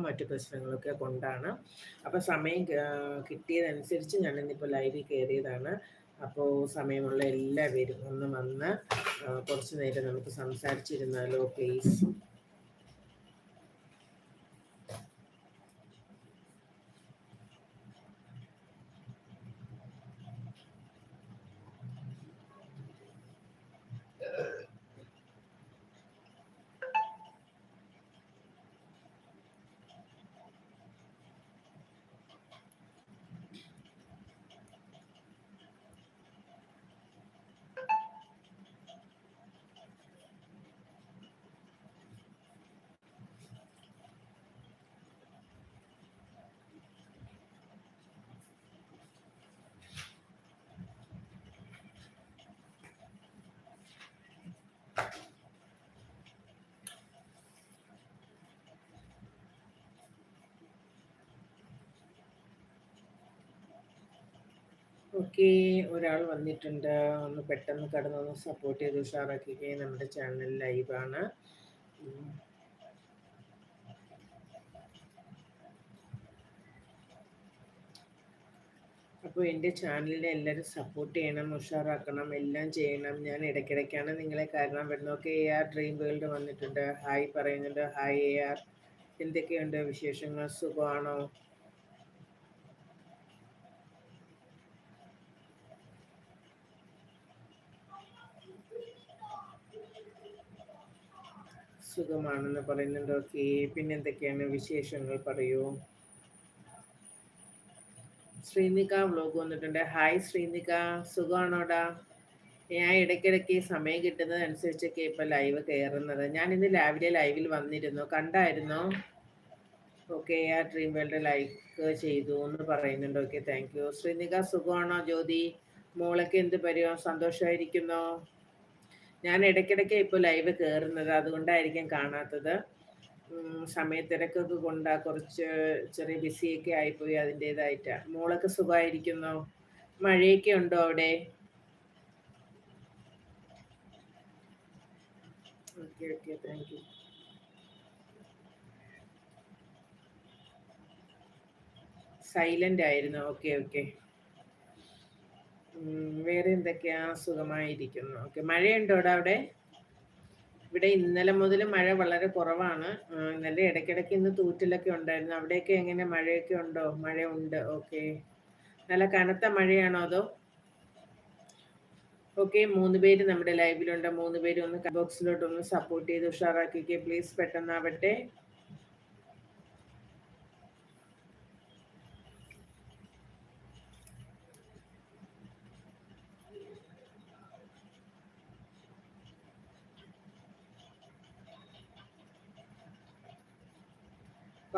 തിരക്കും മറ്റു പ്രശ്നങ്ങളൊക്കെ കൊണ്ടാണ്. അപ്പോൾ സമയം കിട്ടിയതനുസരിച്ച് ഞാൻ ഇന്നിപ്പോൾ ലൈവിൽ കയറിയതാണ് അപ്പോൾ സമയമുള്ള എല്ലാവരും ഒന്ന് വന്ന് കുറച്ച് നേരം നമുക്ക് സംസാരിച്ചിരുന്നാലോ പ്ലീസ് ഓക്കെ ഒരാൾ വന്നിട്ടുണ്ട്. ഒന്ന് പെട്ടെന്ന് കടന്നൊന്ന് സപ്പോർട്ട് ചെയ്ത് ഉഷാറാക്കുകയും നമ്മുടെ ചാനൽ ലൈവാണ് അപ്പോൾ എന്റെ ചാനലിനെ എല്ലാവരും സപ്പോർട്ട് ചെയ്യണം ഉഷാറാക്കണം എല്ലാം ചെയ്യണം. ഞാൻ ഇടയ്ക്കിടയ്ക്കാണ് നിങ്ങളെ കാരണം വരുന്നത്. Okay A R dream world വന്നിട്ടുണ്ട്. ഹായ് പറയുന്നുണ്ട്. ഹായ് എ ആർ എന്തൊക്കെയുണ്ട് വിശേഷങ്ങൾ? സുഖമാണോ? സുഖമാണെന്ന് പറയുന്നുണ്ട്. ഓക്കെ പിന്നെ എന്തൊക്കെയാണ് വിശേഷങ്ങൾ? പറയൂ. ശ്രീനിക വ്ലോഗ് വന്നിട്ടുണ്ട്. ഹായ് ശ്രീനിക. സുഖമാണോടാ? ഞാൻ ഇടയ്ക്കിടയ്ക്ക് സമയം കിട്ടുന്നത് അനുസരിച്ചൊക്കെ ഇപ്പൊ ലൈവ് കയറുന്നത്. ഞാൻ ഇന്ന് രാവിലെ ലൈവിൽ വന്നിരുന്നു. കണ്ടായിരുന്നു? ഓക്കെ ആ ഡ്രീം വേൾഡ് ലൈക്ക് ചെയ്തു എന്ന് പറയുന്നുണ്ട്. ഓക്കെ താങ്ക് യു ശ്രീനിക സുഖമാണോ ജ്യോതി? മോളൊക്കെ എന്ത് പരിയോ സന്തോഷമായിരിക്കുന്നോ? ഞാൻ ഇടയ്ക്കിടയ്ക്ക് ഇപ്പോൾ ലൈവ് കയറുന്നത് അതുകൊണ്ടായിരിക്കും കാണാത്തത്. സമയത്തിരക്കൊക്കെ കൊണ്ട് കുറച്ച് ചെറിയ ബിസിയൊക്കെ ആയിപ്പോയി അതിന്റെതായിട്ട് മോളൊക്കെ സുഖമായിരിക്കുന്നു? മഴയൊക്കെ ഉണ്ടോ അവിടെ? സൈലന്റ് ആയിരുന്നു. ഓക്കെ ഓക്കെ വേറെ എന്തൊക്കെയാ സുഖമായിരിക്കുന്നു? ഓക്കെ മഴയുണ്ടോ അവിടെ? ഇവിടെ ഇന്നലെ മുതൽ മഴ വളരെ കുറവാണ്. ഇന്നലെ ഇടയ്ക്കിടയ്ക്ക് ഇന്ന് തൂറ്റിലൊക്കെ ഉണ്ടായിരുന്നു. അവിടെയൊക്കെ എങ്ങനെ മഴയൊക്കെ ഉണ്ടോ? മഴയുണ്ട് ഓക്കെ. നല്ല കനത്ത മഴയാണോ അതോ? ഓക്കെ മൂന്ന് പേര് നമ്മുടെ ലൈവിലുണ്ട്. മൂന്ന് പേര് ഒന്ന് ബോക്സിലോട്ട് ഒന്ന് സപ്പോർട്ട് ചെയ്ത് ഉഷാറാക്കിക്കേ. പ്ലീസ് പെട്ടെന്നാവട്ടെ.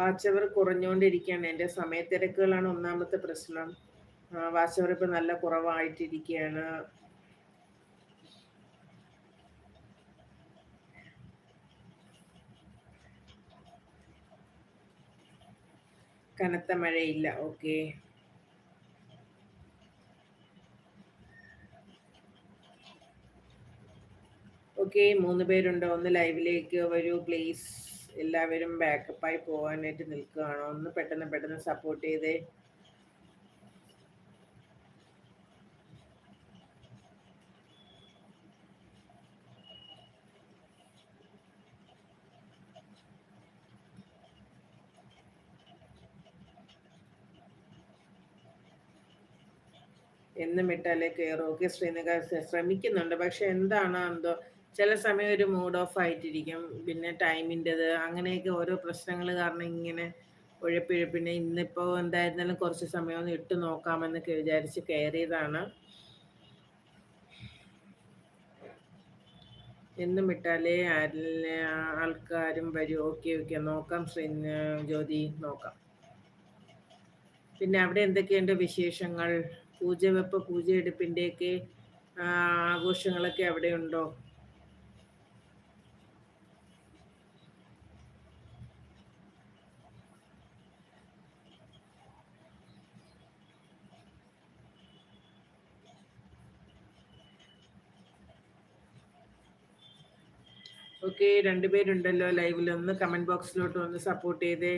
വാച്ച് അവർ കുറഞ്ഞുകൊണ്ടിരിക്കുകയാണ്. എന്റെ സമയത്തിരക്കുകളാണ് ഒന്നാമത്തെ പ്രശ്നം. വാച്ച് അവർ ഇപ്പം നല്ല കുറവായിട്ടിരിക്കുകയാണ്. കനത്ത മഴയില്ല. ഓക്കെ. ഓക്കെ മൂന്ന് പേരുണ്ടോ? ഒന്ന് ലൈവിലേക്ക് വരൂ പ്ലീസ്. എല്ലാവരും ബാക്കപ്പായി പോകാനായിട്ട് നിൽക്കുകയാണോ? ഒന്ന് പെട്ടെന്ന് പെട്ടെന്ന് സപ്പോർട്ട് ചെയ്തേ. എന്നും ഇട്ടാലേ കയറും ഓക്കെ ശ്രീനഗർ ശ്രമിക്കുന്നുണ്ട്. പക്ഷെ എന്താണ് എന്തോ ചില സമയം ഒരു മൂഡ് ഓഫ് ആയിട്ടിരിക്കും. പിന്നെ ടൈമിന്റെത് അങ്ങനെയൊക്കെ ഓരോ പ്രശ്നങ്ങൾ കാരണം ഇങ്ങനെ ഉഴപ്പിഴപ്പിന്നെ ഇന്നിപ്പോൾ എന്തായിരുന്നാലും കുറച്ച് സമയം ഒന്ന് ഇട്ട് നോക്കാമെന്നൊക്കെ വിചാരിച്ച് കയറിയതാണ്. എന്നും ഇട്ടാലേ ആൾക്കാരും വരും. ഓക്കെ ഓക്കെ നോക്കാം ശ്രീ ജ്യോതി നോക്കാം. പിന്നെ അവിടെ എന്തൊക്കെയുണ്ട് വിശേഷങ്ങൾ? പൂജവെപ്പ് പൂജയെടുപ്പിന്റെയൊക്കെ ആഘോഷങ്ങളൊക്കെ അവിടെ ഉണ്ടോ? ഓക്കെ രണ്ടുപേരുണ്ടല്ലോ ലൈവിൽ ഒന്ന് കമന്റ് ബോക്സിലോട്ട് ഒന്ന് സപ്പോർട്ട് ചെയ്തേ.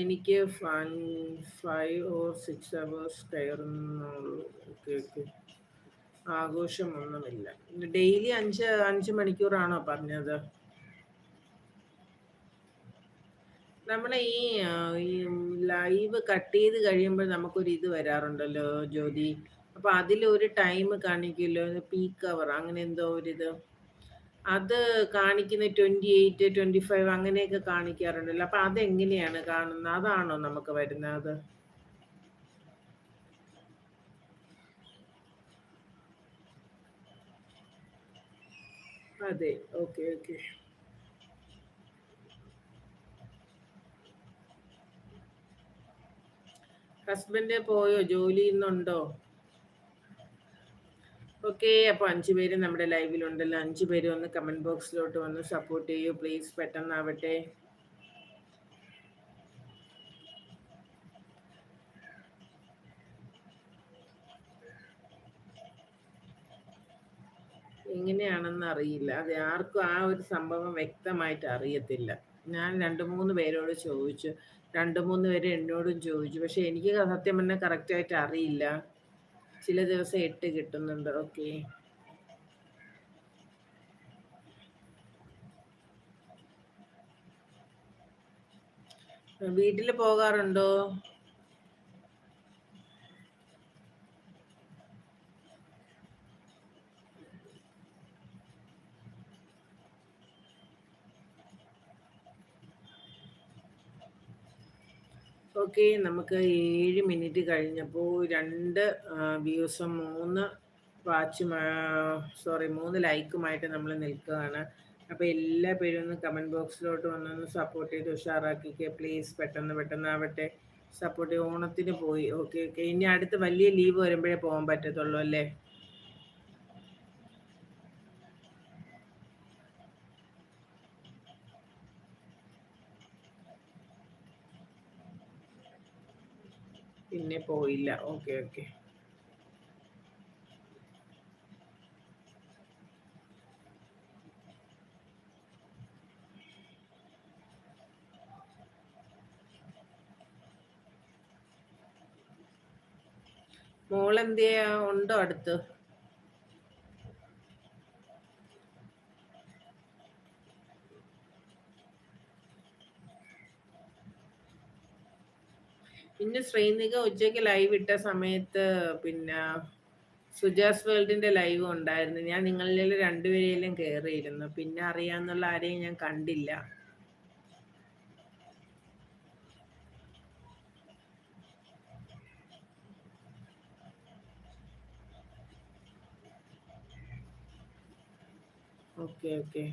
എനിക്ക് five or six hours കയറുന്നുള്ളൂ. Okay okay. ആഘോഷമൊന്നുമില്ല. Daily അഞ്ച് അഞ്ച് മണിക്കൂറാണോ പറഞ്ഞത്? നമ്മളെ ഈ ലൈവ് കട്ട് ചെയ്ത് കഴിയുമ്പോൾ നമുക്കൊരു ഇത് വരാറുണ്ടല്ലോ ജ്യോതി. അപ്പൊ അതിലൊരു ടൈം കാണിക്കുമല്ലോ പീക്ക് അവർ അങ്ങനെ എന്തോ ഒരിത് അത് കാണിക്കുന്ന ട്വന്റി എയ്റ്റ് ട്വന്റി ഫൈവ് അങ്ങനെയൊക്കെ കാണിക്കാറുണ്ടല്ലോ. അപ്പൊ അതെങ്ങനെയാണ് കാണുന്നത്? അതാണോ നമുക്ക് വരുന്നത്? അതെ ഓക്കെ ഓക്കെ. ഹസ്ബൻഡ് പോയോ? ജോലി ഇന്നുണ്ടോ? ഓക്കെ അപ്പോൾ അഞ്ച് പേര് നമ്മുടെ ലൈവിലുണ്ടല്ലോ. അഞ്ച് പേര് ഒന്ന് കമന്റ് ബോക്സിലോട്ട് വന്ന് സപ്പോർട്ട് ചെയ്യൂ. പ്ലീസ് പെട്ടെന്നാവട്ടെ. എങ്ങനെയാണെന്ന് അറിയില്ല. അത് ആർക്കും ആ ഒരു സംഭവം വ്യക്തമായിട്ട് അറിയത്തില്ല. ഞാൻ രണ്ട് മൂന്ന് പേരോട് ചോദിച്ചു. രണ്ട് മൂന്ന് പേര് എന്നോടും ചോദിച്ചു. പക്ഷെ എനിക്ക് സത്യം പറഞ്ഞാൽ കറക്റ്റായിട്ട് അറിയില്ല. ചില ദിവസം എട്ട് കിട്ടുന്നുണ്ട്. ഓക്കെ. വീട്ടിൽ പോകാറുണ്ടോ? ഓക്കെ നമുക്ക് ഏഴ് മിനിറ്റ് കഴിഞ്ഞപ്പോൾ രണ്ട് വ്യൂസും മൂന്ന് വാച്ചും സോറി മൂന്ന് ലൈക്കുമായിട്ട് നമ്മൾ നിൽക്കുകയാണ്. അപ്പോൾ എല്ലാ പേരും ഒന്ന് കമന്റ് ബോക്സിലോട്ട് വന്നൊന്ന് സപ്പോർട്ട് ചെയ്ത് ഉഷാറാക്കിക്കുക പ്ലീസ് പെട്ടെന്ന് പെട്ടെന്ന് ആവട്ടെ. സപ്പോർട്ട് ഓണത്തിന് പോയി. Okay okay. ഇനി അടുത്ത് വലിയ ലീവ് വരുമ്പോഴേ പോകാൻ പറ്റത്തുള്ളൂ അല്ലേ? പിന്നെ പോയില്ല. Okay okay. മോളെന്തിയാ? ഉണ്ടോ അടുത്ത്? പിന്നെ ശ്രീനിക ഉച്ചയ്ക്ക് ലൈവ് ഇട്ട സമയത്ത് പിന്നെ സുജാസ് വേൾഡിന്റെ ലൈവ് ഉണ്ടായിരുന്നു. ഞാൻ നിങ്ങളിൽ രണ്ടുപേരെയും കയറിയിരുന്നു പിന്നെ അറിയാന്നുള്ള ആരെയും ഞാൻ കണ്ടില്ല. ഓക്കെ ഓക്കെ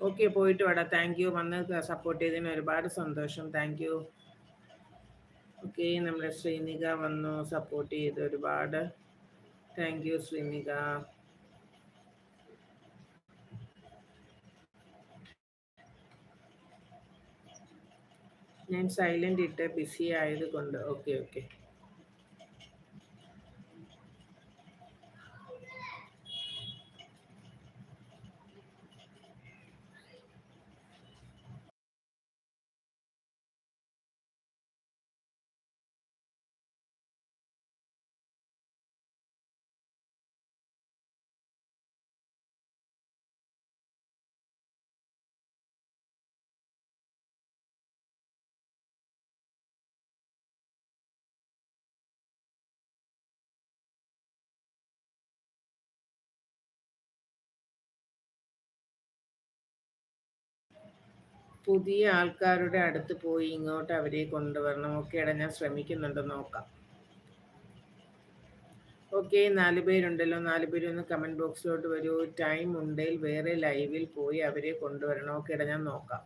ഓക്കെ പോയിട്ട് വേടാം. താങ്ക് യു വന്ന് സപ്പോർട്ട് ചെയ്തതിന് ഒരുപാട് സന്തോഷം. താങ്ക് യു ഓക്കെ നമ്മുടെ ശ്രീനിക വന്നു സപ്പോർട്ട് ചെയ്ത് ഒരുപാട്. Thank you Sreenika. ഞാൻ സൈലന്റ് ഇട്ട് ബിസി ആയതുകൊണ്ട് ഓക്കെ ഓക്കെ. പുതിയ ആൾക്കാരുടെ അടുത്ത് പോയി ഇങ്ങോട്ട് അവരെ കൊണ്ടുവരണം. ഓക്കേടാ ഞാൻ ശ്രമിക്കുന്നുണ്ട്. നോക്കാം. ഓക്കെ നാല് പേരുണ്ടല്ലോ. നാല് പേരൊന്ന് കമന്റ് ബോക്സിലോട്ട് വരൂ. ടൈം ഉണ്ടെങ്കിൽ വേറെ ലൈവിൽ പോയി അവരെ കൊണ്ടുവരണം. ഓക്കേടാ ഞാൻ നോക്കാം.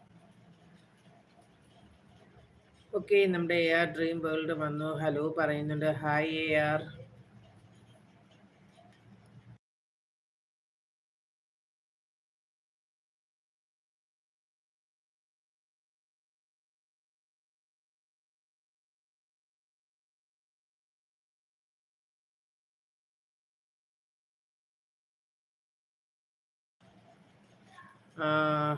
ഓക്കെ നമ്മുടെ എ ആർ ഡ്രീം വേൾഡ് വന്നു. ഹലോ പറയുന്നുണ്ട്. ഹായ് എ ആർ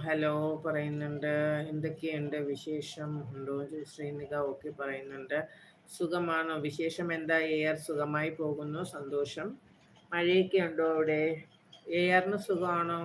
ഹലോ പറയുന്നുണ്ട്. എന്തൊക്കെയുണ്ട് വിശേഷം? ഉണ്ടോ? ശ്രീനിക ഓക്കെ പറയുന്നുണ്ട്. സുഖമാണോ? വിശേഷം എന്താ? എയർ സുഖമായി പോകുന്നു. സന്തോഷം. മഴയൊക്കെ ഉണ്ടോ അവിടെ? എയറിന് സുഖമാണോ?